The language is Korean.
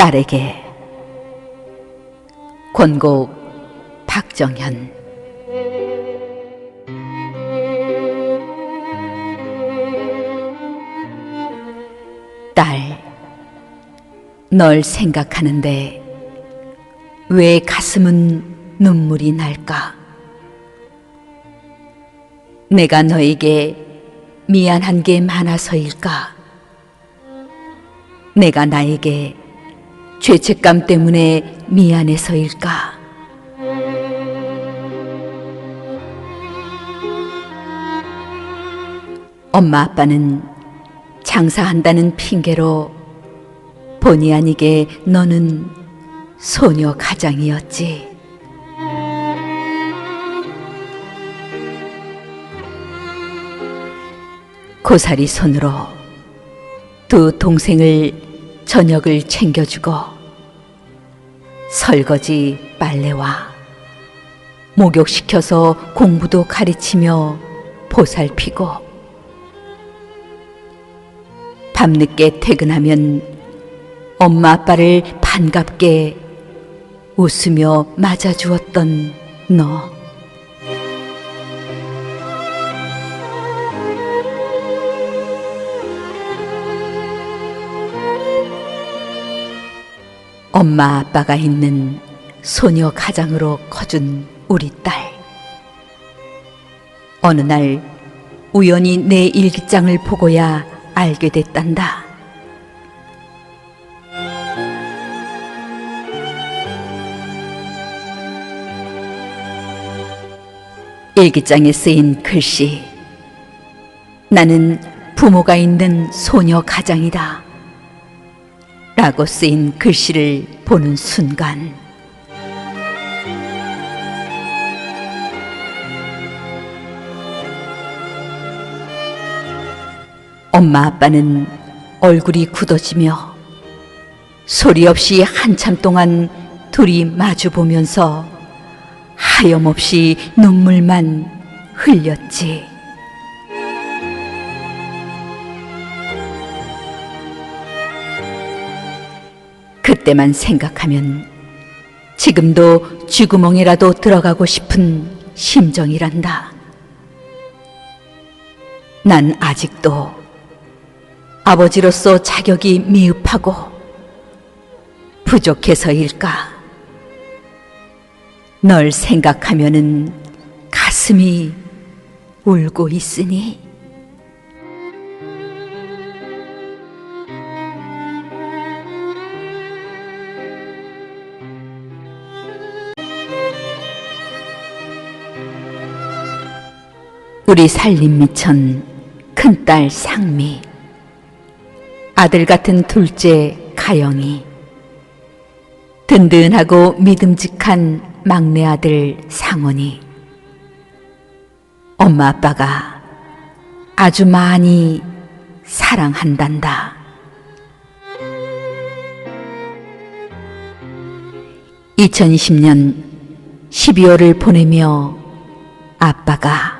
딸에게 권곡 박정현 딸, 널 생각하는데 왜 가슴은 눈물이 날까? 내가 너에게 미안한 게 많아서일까? 내가 나에게 죄책감 때문에 미안해서일까? 엄마 아빠는 장사한다는 핑계로 본의 아니게 너는 소녀 가장이었지. 고사리 손으로 두 동생을 저녁을 챙겨주고 설거지 빨래와 목욕시켜서 공부도 가르치며 보살피고 밤늦게 퇴근하면 엄마 아빠를 반갑게 웃으며 맞아주었던 너. 엄마 아빠가 있는 소녀 가장으로 커준 우리 딸. 어느 날 우연히 내 일기장을 보고야 알게 됐단다. 일기장에 쓰인 글씨. 나는 부모가 있는 소녀 가장이다. 라고 쓰인 글씨를 보는 순간 엄마 아빠는 얼굴이 굳어지며 소리 없이 한참 동안 둘이 마주 보면서 하염없이 눈물만 흘렸지. 그때만 생각하면 지금도 쥐구멍이라도 들어가고 싶은 심정이란다. 난 아직도 아버지로서 자격이 미흡하고 부족해서일까? 널 생각하면은 가슴이 울고 있으니. 우리 살림 미천 큰딸 상미, 아들 같은 둘째 가영이, 든든하고 믿음직한 막내 아들 상원이, 엄마 아빠가 아주 많이 사랑한단다. 2020년 12월을 보내며 아빠가